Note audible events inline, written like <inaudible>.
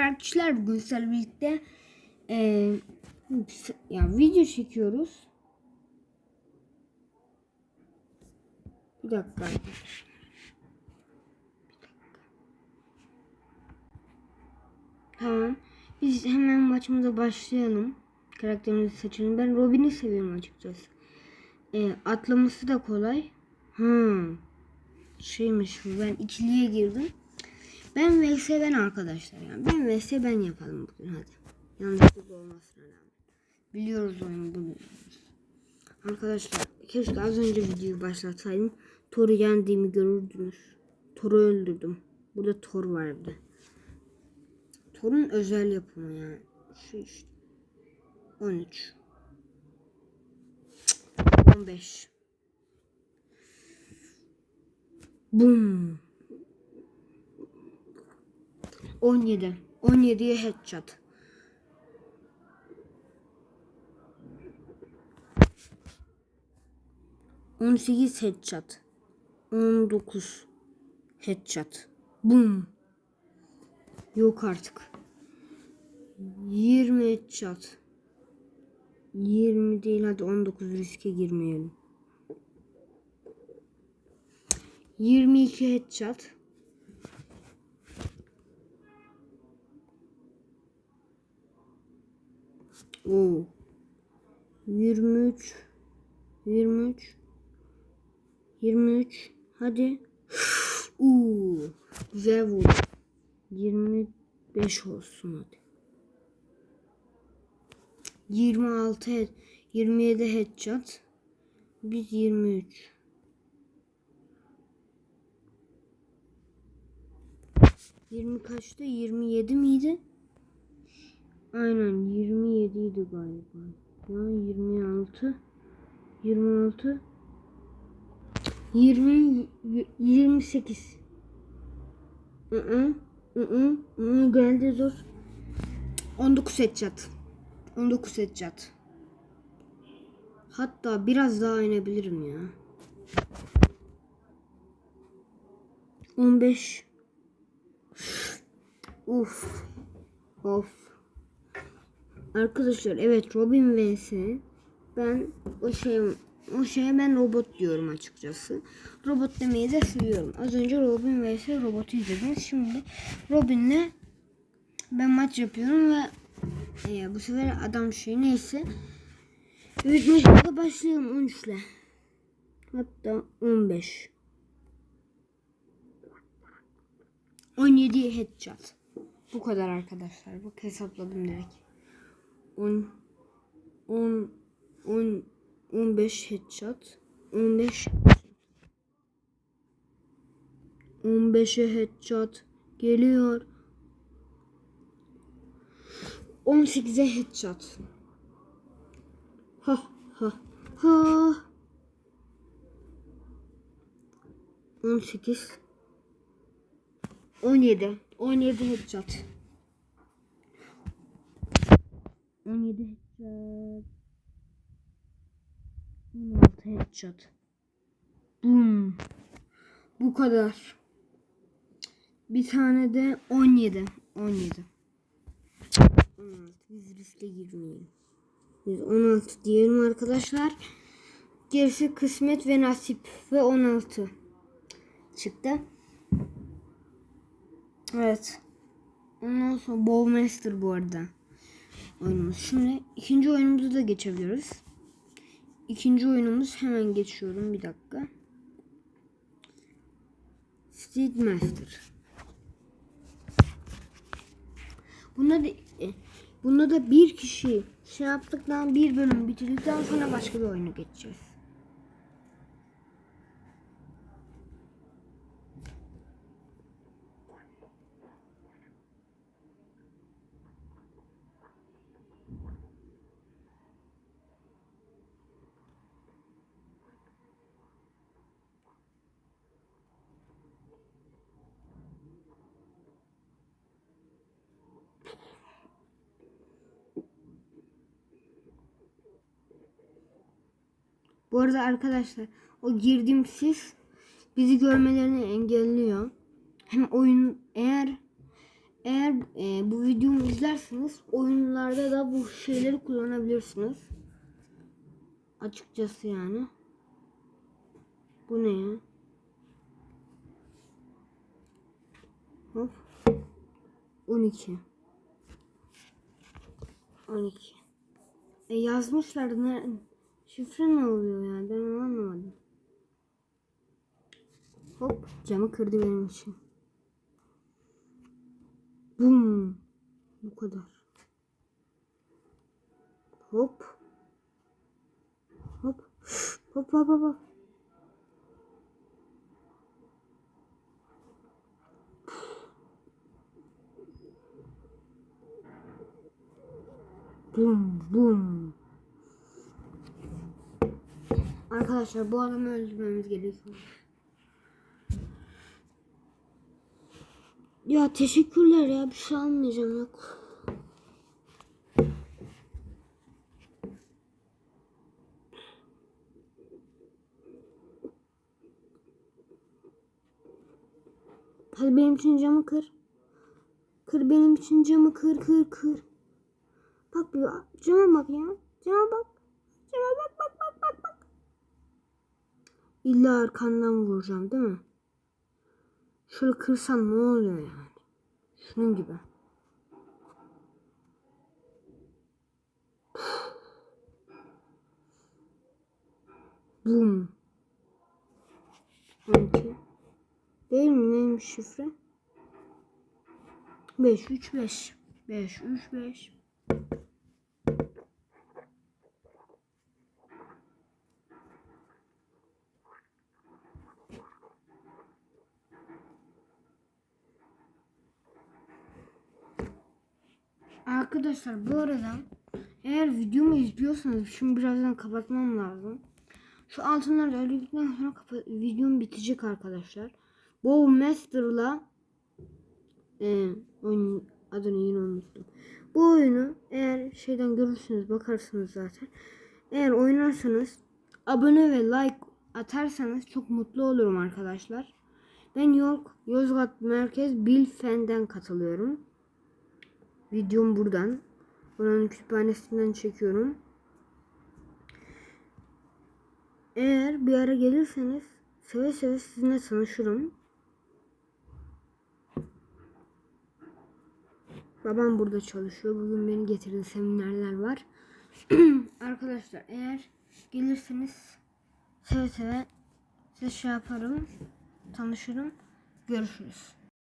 Arkadaşlar bugün sizlerle birlikte eee ya video çekiyoruz. Bir dakika. arkadaşlar. Tamam. Biz hemen maçımıza başlayalım. Karakterimizi seçelim. Ben Robin'i seviyorum açıkçası. Eee, atlaması da kolay. Hmm. Şeymiş bu. Ben ikiliye girdim. Ben vs ben arkadaşlar yani. Ben vs ben yapalım bugün hadi. Yanlışlıkla olmasına rağmen. Biliyoruz oyunu bunu. Arkadaşlar keşke az önce videoyu başlatsaydım. Thor'u yendiğimi görürdünüz. Thor'u öldürdüm. Burada Thor vardı. Thor'un özel yapımı yani. Şu işte. 13. 15. Bum. 17. 17'ye headshot. On sekiz headshot. On dokuz headshot. Boom. Yok artık. Yirmi headshot. Yirmi değil hadi on dokuz riske girmeyelim. Yirmi iki headshot. Oo. 23 23 23 hadi. Oo. Güzel vurdu. 25 olsun hadi. 26 head, 27 headshot. Biz 23. Yirmi kaçtı? 27 miydi? Aynen 27 idi galiba. Ya 26 26 20 28 Hı hı. Hı hı. Geldi zor. 19 headshot. 19 headshot. Hatta biraz daha inebilirim ya. 15 Uf. Of. Arkadaşlar evet Robin vs. Ben o şey o şeye ben robot diyorum açıkçası. Robot demeyi de seviyorum. Az önce Robin vs robotu izlediniz. Şimdi Robin'le ben maç yapıyorum ve e, bu sefer adam şey neyse. Evet maçımıza başlayalım 13 ile. Hatta 15. 17 headshot. Bu kadar arkadaşlar. Bak hesapladım direkt. 10 10 10 15 headshot 15 15'e headshot geliyor. 18'e headshot. Ha ha ha. 18 17 17 headshot 17 headshot. 16 headshot. Boom. Bu kadar. Bir tane de 17. 17. 16. Biz riske girmeyelim. Biz 16 diyelim arkadaşlar. Gerisi kısmet ve nasip ve 16 çıktı. Evet. Ondan sonra Bowmaster bu arada oyunumuz. Şimdi ikinci oyunumuza da geçebiliriz. İkinci oyunumuz hemen geçiyorum bir dakika. Street Master. Bunda da e, bunda da bir kişi şey yaptıktan bir bölüm bitirdikten sonra başka bir oyuna geçeceğiz. Bu arada arkadaşlar o girdiğim sis bizi görmelerini engelliyor. Hem oyun eğer Eğer e, bu videomu izlerseniz oyunlarda da bu şeyleri kullanabilirsiniz. Açıkçası yani. Bu ne ya? Hop. 12. 12. E yazmışlar ne şifre ne oluyor ya? Ben onu anlamadım. Hop camı kırdı benim için. Bum. Bu kadar. Hop. Hop. Hop hop hop. hop. Bum bum. Arkadaşlar bu adamı öldürmemiz gerekiyor. Ya teşekkürler ya bir şey almayacağım yok. Hadi benim için camı kır. Kır benim için camı kır kır kır. Bak bir cama bak ya. Cama bak. Cama bak bak. İlla arkandan vuracağım değil mi? Şöyle kırsan ne oluyor yani? Şunun gibi. Bum. 12. Değil mi? Neymiş şifre? 5 3 5. 5 3 5. Arkadaşlar bu arada eğer videomu izliyorsanız şimdi birazdan kapatmam lazım. Şu altınları öldükten sonra videom bitecek arkadaşlar. Bow Master'la e, oyun adını yine unuttum. Bu oyunu eğer şeyden görürsünüz bakarsınız zaten. Eğer oynarsanız abone ve like atarsanız çok mutlu olurum arkadaşlar. Ben York Yozgat Merkez Bilfen'den katılıyorum. Videom buradan. Oranın kütüphanesinden çekiyorum. Eğer bir ara gelirseniz seve seve sizinle tanışırım. Babam burada çalışıyor. Bugün beni getirdi seminerler var. <clears throat> Arkadaşlar eğer gelirseniz seve seve size şey yaparım. Tanışırım. Görüşürüz.